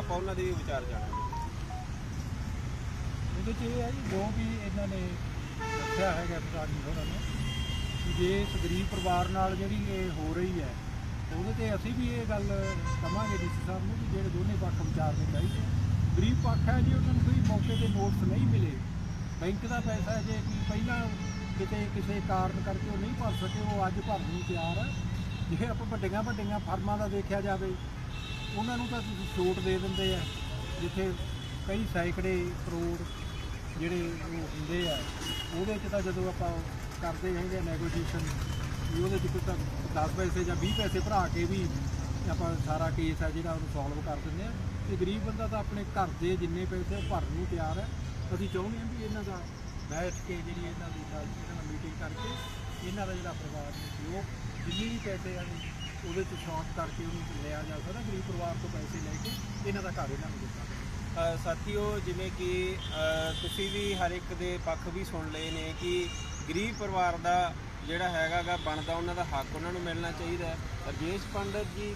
ਆਪਾਂ ਉਹਨਾਂ ਦੇ ਵੀ ਵਿਚਾਰ ਜਾਣਾਂਗੇ ਉਹਦੇ 'ਚ ਇਹ ਹੈ ਜੀ, ਜੋ ਵੀ ਇਹਨਾਂ ਨੇ ਦੱਸਿਆ ਹੈਗਾ ਸਰਕਾਰੀ ਹੋਰਾਂ ਨੇ, ਕਿ ਜੇ ਇਸ ਗਰੀਬ ਪਰਿਵਾਰ ਨਾਲ ਜਿਹੜੀ ਇਹ ਹੋ ਰਹੀ ਹੈ ਉਹਦੇ ਤੇ ਅਸੀਂ ਵੀ ਇਹ ਗੱਲ ਕਵਾਂਗੇ ਡੀਸੀ ਸਾਹਿਬ ਨੂੰ ਕਿ ਜਿਹੜੇ ਦੋਨੇ ਪੱਖ ਵਿਚਾਰਨੇ ਚਾਹੀਦੇ ਗਰੀਬ ਪੱਖ ਹੈ ਜੀ ਉਹਨਾਂ ਨੂੰ ਕੋਈ ਮੌਕੇ ਤੇ ਨੋਟਸ ਨਹੀਂ ਮਿਲੇ। ਬੈਂਕ ਦਾ ਪੈਸਾ ਜੇ ਕਿ ਪਹਿਲਾਂ ਕਿਤੇ ਕਿਸੇ ਕਾਰਨ ਕਰਕੇ ਉਹ ਨਹੀਂ ਭਰ ਸਕੇ, ਉਹ ਅੱਜ ਭਰਨ ਨੂੰ ਤਿਆਰ ਹੈ ਜੇ ਆਪਾਂ ਵੱਡੀਆਂ ਵੱਡੀਆਂ ਫਰਮਾਂ ਦਾ ਦੇਖਿਆ ਜਾਵੇ ਉਹਨਾਂ ਨੂੰ ਤਾਂ ਤੁਸੀਂ ਛੋਟ ਦੇ ਦਿੰਦੇ ਆ, ਜਿੱਥੇ ਕਈ ਸੈਂਕੜੇ ਕਰੋੜ ਜਿਹੜੇ ਉਹ ਹੁੰਦੇ ਆ, ਉਹਦੇ 'ਚ ਤਾਂ ਜਦੋਂ ਆਪਾਂ ਕਰਦੇ ਹੈਗੇ ਆ ਨੈਗੋਸ਼ੀਏਸ਼ਨ ਵੀ ਉਹਦੇ 'ਚ ਕੋਈ ਤਾਂ 10 ਪੈਸੇ ਜਾਂ 20 ਪੈਸੇ ਭਰਾ ਕੇ ਵੀ ਆਪਾਂ ਸਾਰਾ ਕੇਸ ਆ ਜਿਹੜਾ ਉਹਨੂੰ ਸੋਲਵ ਕਰ ਦਿੰਦੇ ਆ। ਤੇ ਗਰੀਬ ਬੰਦਾ ਤਾਂ ਆਪਣੇ ਘਰ ਦੇ ਜਿੰਨੇ ਪੈਸੇ ਉਹ ਭਰਨ ਨੂੰ ਤਿਆਰ ਹੈ ਅਸੀਂ ਚਾਹੁੰਦੇ ਹਾਂ ਵੀ ਇਹਨਾਂ ਦਾ ਬੈਠ ਕੇ ਜਿਹੜੀ ਇਹਨਾਂ ਦੀ ਗੱਲ, ਇਹਨਾਂ ਨਾਲ ਮੀਟਿੰਗ ਕਰਕੇ ਇਹਨਾਂ ਦਾ ਜਿਹੜਾ ਪਰਿਵਾਰ ਨੂੰ ਸਹਿਯੋਗ ਜਿੰਨੀ ਵੀ ਪੈਸੇ ਆ ਉਹਦੇ 'ਚ ਸ਼ਾਰਟ ਕਰਕੇ ਉਹਨੂੰ ਲਿਆ ਜਾ ਸਕਦਾ ਗਰੀਬ ਪਰਿਵਾਰ ਤੋਂ ਪੈਸੇ ਲੈ ਕੇ ਇਹਨਾਂ ਦਾ ਘਰ ਇਹਨਾਂ ਨੂੰ ਦਿੱਤਾ ਜਾਵੇ। ਅ, ਸਾਥੀਓ ਜਿਵੇਂ ਕਿ ਅ, ਤੁਸੀਂ ਵੀ ਹਰ ਇੱਕ ਦੇ ਪੱਖ ਵੀ ਸੁਣ ਲਏ ਨੇ ਕਿ ਗਰੀਬ ਪਰਿਵਾਰ ਦਾ ਜਿਹੜਾ ਹੈਗਾਗਾ ਬਣਦਾ ਉਹਨਾਂ ਦਾ ਹੱਕ ਉਹਨਾਂ ਨੂੰ ਮਿਲਣਾ ਚਾਹੀਦਾ ਹੈ। ਰਜੇਸ਼ ਪੰਡਤ ਜੀ